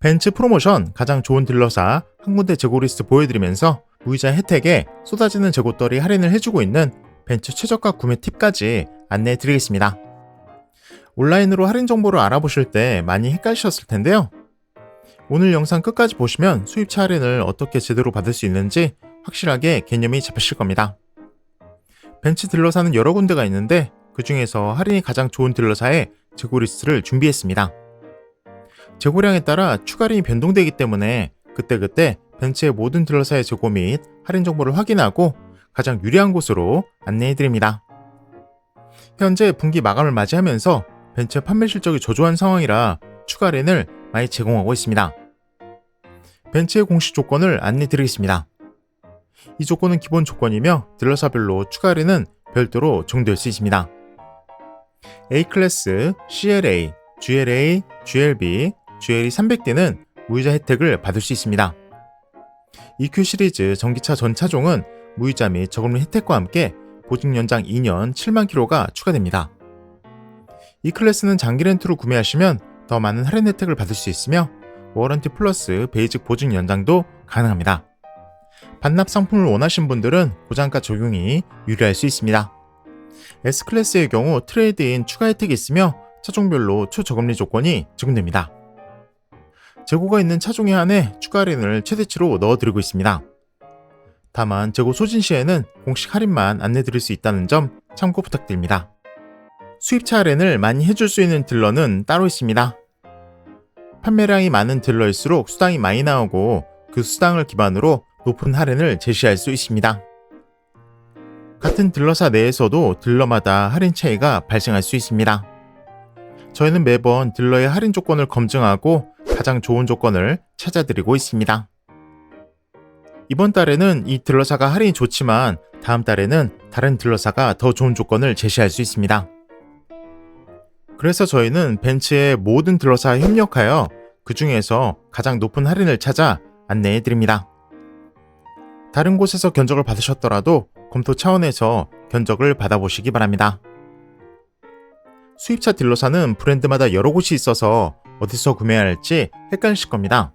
벤츠 프로모션 가장 좋은 딜러사 한 군데 재고 리스트 보여드리면서 무이자 혜택에 쏟아지는 재고떨이 할인을 해주고 있는 벤츠 최저가 구매 팁까지 안내해 드리겠습니다. 온라인으로 할인 정보를 알아보실 때 많이 헷갈리셨을 텐데요. 오늘 영상 끝까지 보시면 수입차 할인을 어떻게 제대로 받을 수 있는지 확실하게 개념이 잡히실 겁니다. 벤츠 딜러사는 여러 군데가 있는데 그 중에서 할인이 가장 좋은 딜러사의 재고 리스트를 준비했습니다. 재고량에 따라 추가 할인이 변동되기 때문에 그때그때 벤츠의 모든 딜러사의 재고 및 할인 정보를 확인하고 가장 유리한 곳으로 안내해 드립니다. 현재 분기 마감을 맞이하면서 벤츠 판매 실적이 저조한 상황이라 추가 할인을 많이 제공하고 있습니다. 벤츠의 공식 조건을 안내 드리겠습니다. 이 조건은 기본 조건이며 딜러사별로 추가 할인은 별도로 적용될 수 있습니다. A클래스, CLA, GLA, GLB, GLE 300D는 무이자 혜택을 받을 수 있습니다. EQ 시리즈 전기차 전 차종은 무이자 및 저금리 혜택과 함께 보증 연장 2년 7만 킬로가 추가됩니다. 이 클래스는 장기 렌트로 구매하시면 더 많은 할인 혜택을 받을 수 있으며 워런티 플러스 베이직 보증 연장도 가능합니다. 반납 상품을 원하신 분들은 고장가 적용이 유리할 수 있습니다. S클래스의 경우 트레이드인 추가 혜택이 있으며 차종별로 초저금리 조건이 적용됩니다. 재고가 있는 차종에 한해 추가 할인을 최대치로 넣어드리고 있습니다. 다만 재고 소진 시에는 공식 할인만 안내드릴 수 있다는 점 참고 부탁드립니다. 수입차 할인을 많이 해줄 수 있는 딜러는 따로 있습니다. 판매량이 많은 딜러일수록 수당이 많이 나오고 그 수당을 기반으로 높은 할인을 제시할 수 있습니다. 같은 딜러사 내에서도 딜러마다 할인 차이가 발생할 수 있습니다. 저희는 매번 딜러의 할인 조건을 검증하고 가장 좋은 조건을 찾아드리고 있습니다. 이번 달에는 이 딜러사가 할인이 좋지만 다음 달에는 다른 딜러사가 더 좋은 조건을 제시할 수 있습니다. 그래서 저희는 벤츠의 모든 딜러사와 협력하여 그 중에서 가장 높은 할인을 찾아 안내해 드립니다. 다른 곳에서 견적을 받으셨더라도 검토 차원에서 견적을 받아보시기 바랍니다. 수입차 딜러사는 브랜드마다 여러 곳이 있어서 어디서 구매해야 할지 헷갈리실 겁니다.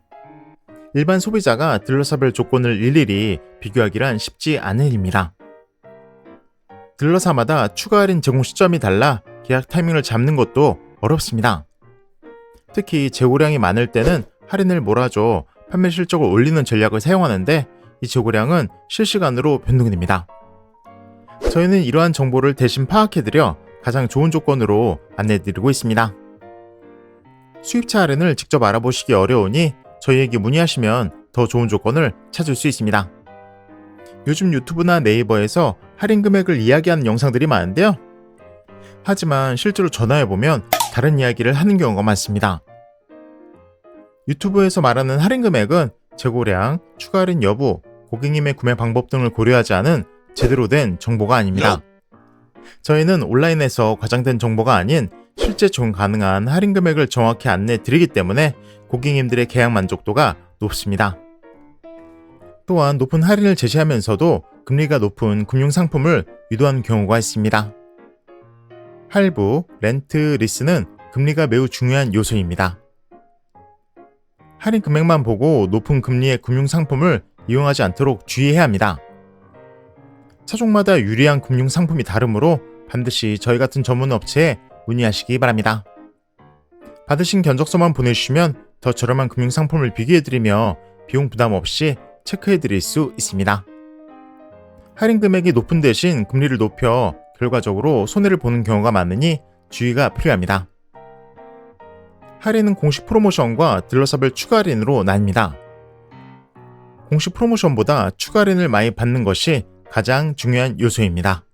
일반 소비자가 딜러사별 조건을 일일이 비교하기란 쉽지 않은 일입니다. 딜러사마다 추가 할인 제공 시점이 달라 계약 타이밍을 잡는 것도 어렵습니다. 특히 재고량이 많을 때는 할인을 몰아줘 판매 실적을 올리는 전략을 사용하는데 이 재고량은 실시간으로 변동됩니다. 저희는 이러한 정보를 대신 파악해드려 가장 좋은 조건으로 안내드리고 있습니다. 수입차 할인을 직접 알아보시기 어려우니 저희에게 문의하시면 더 좋은 조건을 찾을 수 있습니다. 요즘 유튜브나 네이버에서 할인 금액을 이야기하는 영상들이 많은데요. 하지만 실제로 전화해보면 다른 이야기를 하는 경우가 많습니다. 유튜브에서 말하는 할인 금액은 재고량, 추가 할인 여부, 고객님의 구매 방법 등을 고려하지 않은 제대로 된 정보가 아닙니다. 저희는 온라인에서 과장된 정보가 아닌 실제 종 가능한 할인 금액을 정확히 안내 드리기 때문에 고객님들의 계약 만족도가 높습니다. 또한 높은 할인을 제시하면서도 금리가 높은 금융 상품을 유도하는 경우가 있습니다. 할부, 렌트, 리스는 금리가 매우 중요한 요소입니다. 할인 금액만 보고 높은 금리의 금융 상품을 이용하지 않도록 주의해야 합니다. 차종마다 유리한 금융 상품이 다르므로 반드시 저희 같은 전문 업체에 문의하시기 바랍니다. 받으신 견적서만 보내주시면 더 저렴한 금융 상품을 비교해드리며 비용 부담 없이 체크해드릴 수 있습니다. 할인 금액이 높은 대신 금리를 높여 결과적으로 손해를 보는 경우가 많으니 주의가 필요합니다. 할인은 공식 프로모션과 딜러사별 추가 할인으로 나뉩니다. 공식 프로모션보다 추가 할인을 많이 받는 것이 가장 중요한 요소입니다.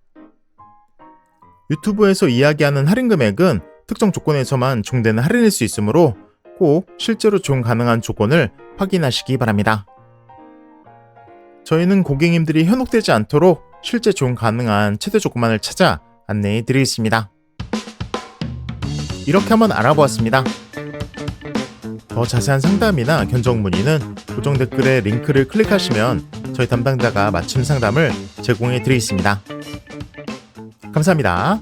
유튜브에서 이야기하는 할인 금액은 특정 조건에서만 적용되는 할인일 수 있으므로 꼭 실제로 적용 가능한 조건을 확인하시기 바랍니다. 저희는 고객님들이 현혹되지 않도록 실제 적용 가능한 최대 조건만을 찾아 안내해 드리겠습니다. 이렇게 한번 알아보았습니다. 더 자세한 상담이나 견적 문의는 고정 댓글에 링크를 클릭하시면 저희 담당자가 맞춤 상담을 제공해 드리겠습니다. 감사합니다.